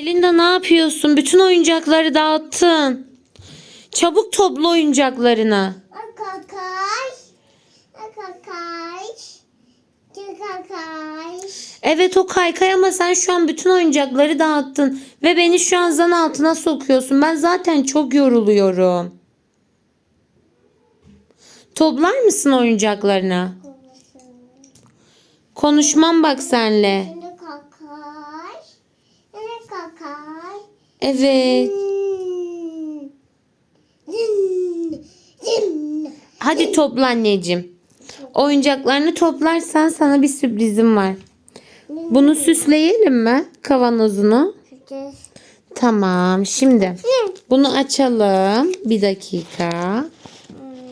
Linda ne yapıyorsun? Bütün oyuncakları dağıttın. Çabuk topla oyuncaklarını. Kakay. Kakay. Kakay. Evet o kaykay ama sen şu an bütün oyuncakları dağıttın. Ve beni şu an zan altına sokuyorsun. Ben zaten çok yoruluyorum. Toplar mısın oyuncaklarını? Konuşmam bak senle. Şimdi kakay. Yine kakay. Evet. Hadi topla anneciğim. Oyuncaklarını toplarsan sana bir sürprizim var. Bunu süsleyelim mi? Kavanozunu. Tamam. Şimdi bunu açalım. Bir dakika.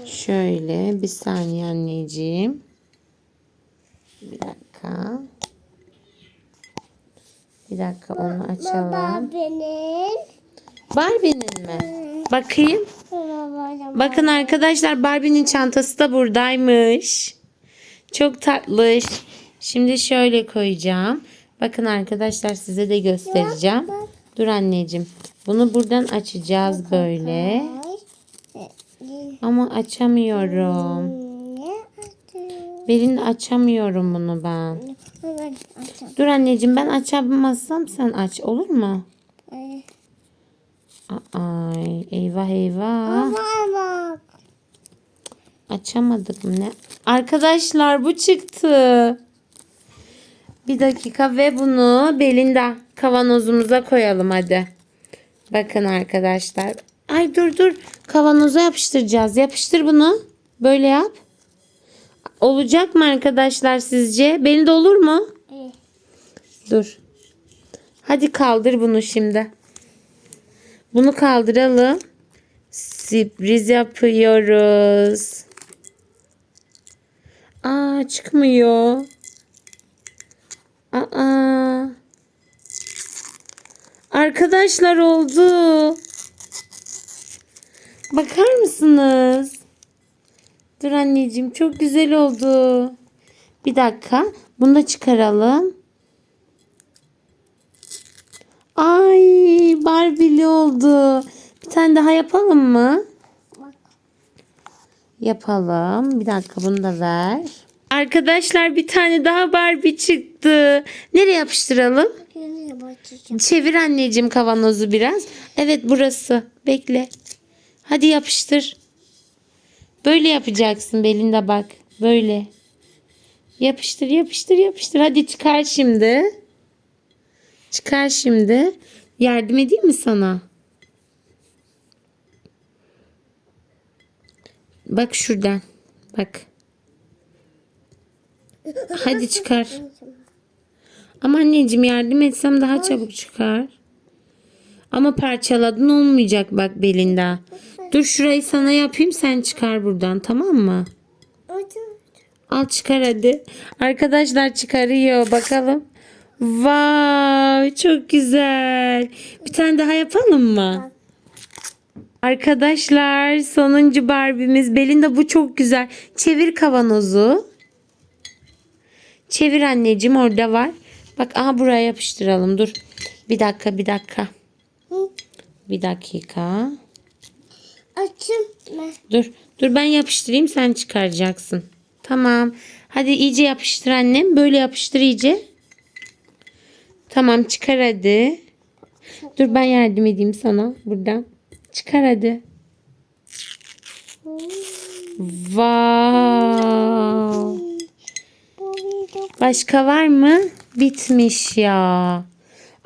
Şöyle bir saniye anneciğim. Bir dakika. Bir dakika onu açalım. Baba benim. Barbie'nin mi? Bakayım. Bakın arkadaşlar Barbie'nin çantası da buradaymış. Çok tatlış. Şimdi şöyle koyacağım. Bakın arkadaşlar size de göstereceğim. Dur anneciğim. Bunu buradan açacağız böyle. Ama açamıyorum. Belin açamıyorum bunu ben. Dur anneciğim ben açamazsam sen aç olur mu? Ay. Ay eyvah eyvah. Bak. Açamadık mı ne? Arkadaşlar bu çıktı. Bir dakika ve bunu Belinda kavanozumuza koyalım hadi. Bakın arkadaşlar. Ay dur dur. Kavanoza yapıştıracağız. Yapıştır bunu. Böyle yap. Olacak mı arkadaşlar sizce? Belinda olur mu? İyi. Dur. Hadi kaldır bunu şimdi. Bunu kaldıralım. Sürpriz yapıyoruz. Aa çıkmıyor. Aa. Arkadaşlar oldu. Bakar mısınız? Dur anneciğim çok güzel oldu. Bir dakika. Bunu da çıkaralım. Ay Barbie'li oldu. Bir tane daha yapalım mı? Yapalım. Bir dakika bunu da ver. Arkadaşlar bir tane daha Barbie çıktı. Nereye yapıştıralım? Çevir anneciğim kavanozu biraz. Evet burası. Bekle. Hadi yapıştır. Böyle yapacaksın Belinda bak. Böyle. Yapıştır yapıştır yapıştır. Hadi çıkar şimdi. Çıkar şimdi. Yardım edeyim mi sana? Bak şuradan. Bak. Hadi çıkar. Ama anneciğim yardım etsem daha çabuk çıkar. Ama parçaladın olmayacak bak Belinda. Dur şurayı sana yapayım sen çıkar buradan tamam mı? Al çıkar hadi. Arkadaşlar çıkarıyor bakalım. Vay çok güzel. Bir tane daha yapalım mı? Arkadaşlar sonuncu Barbie'miz. Belinda bu çok güzel. Çevir kavanozu. Çevir anneciğim orada var. Bak aha buraya yapıştıralım dur. Bir dakika bir dakika. Bir dakika. Açım ben. Dur. Dur ben yapıştırayım sen çıkaracaksın. Tamam. Hadi iyice yapıştır annem. Böyle yapıştır iyice. Tamam çıkar hadi. Dur ben yardım edeyim sana buradan. Çıkar hadi. Wow. Başka var mı? Bitmiş ya.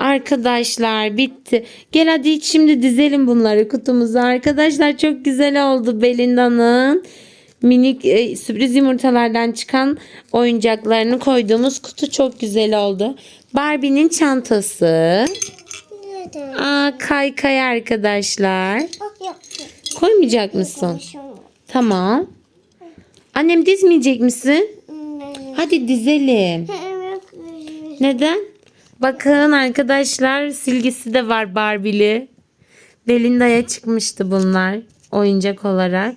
Arkadaşlar bitti. Gel hadi şimdi dizelim bunları kutumuza. Arkadaşlar çok güzel oldu Belinda'nın minik e, sürpriz yumurtalardan çıkan oyuncaklarını koyduğumuz kutu çok güzel oldu. Barbie'nin çantası. nerede? Aa kaykay arkadaşlar. Yok. Koymayacak mısın? Tamam. Annem dizmeyecek misin? Hadi dizelim. Neden? Bakın arkadaşlar silgisi de var Barbie'li. Belinda'ya çıkmıştı bunlar oyuncak olarak.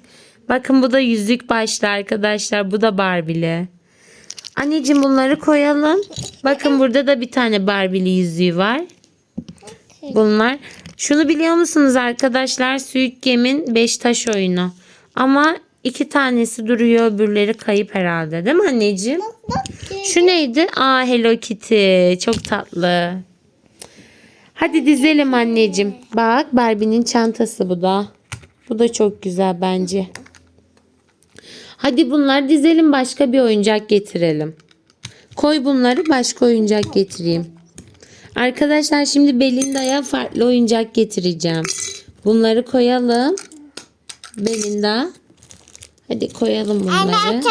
Bakın bu da yüzük başlı arkadaşlar. Bu da Barbie'li. Anneciğim bunları koyalım. Bakın burada da bir tane Barbie'li yüzüğü var. Bunlar. Şunu biliyor musunuz arkadaşlar? Suit Gem'in 5 taş oyunu. Ama iki tanesi duruyor öbürleri kayıp herhalde değil mi anneciğim? Şu neydi? Aa Hello Kitty. Çok tatlı. Hadi dizelim anneciğim. Bak Barbie'nin çantası bu da. Bu da çok güzel bence. Hadi bunları dizelim başka bir oyuncak getirelim. Koy bunları başka oyuncak getireyim. Arkadaşlar şimdi Belinda'ya farklı oyuncak getireceğim. Bunları koyalım. Belinda. Hadi koyalım bunları.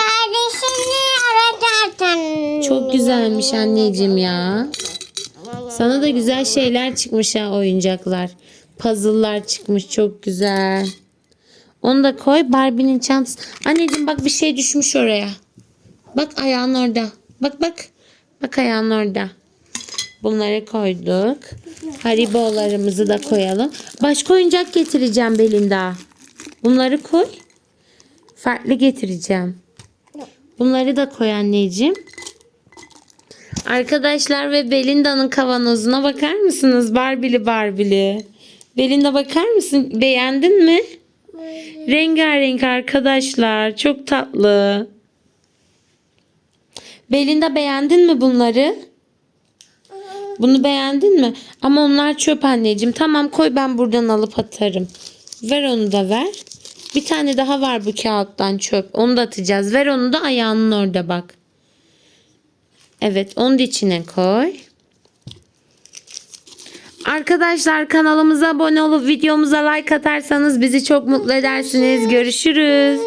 Çok güzelmiş anneciğim ya. Sana da güzel şeyler çıkmış ha oyuncaklar. Puzzle'lar çıkmış çok güzel. Onu da koy Barbie'nin çantası. Anneciğim bak bir şey düşmüş oraya. Bak ayağın orada. Bak bak. Bak ayağın orada. Bunları koyduk. Haribo'larımızı da koyalım. Başka oyuncak getireceğim Belinda. Bunları koy. Farklı getireceğim. Bunları da koy anneciğim. Arkadaşlar ve Belinda'nın kavanozuna bakar mısınız? Barbie'li Barbie'li. Belinda bakar mısın? Beğendin mi? Rengarenk arkadaşlar. Çok tatlı. Belinda beğendin mi bunları? Bunu beğendin mi? Ama onlar çöp anneciğim. Tamam koy ben buradan alıp atarım. Ver onu da ver. Bir tane daha var bu kağıttan çöp. Onu da atacağız. Ver onu da ayağının orada bak. Evet onu da içine koy. Arkadaşlar kanalımıza abone olup videomuza like atarsanız bizi çok mutlu edersiniz. Görüşürüz.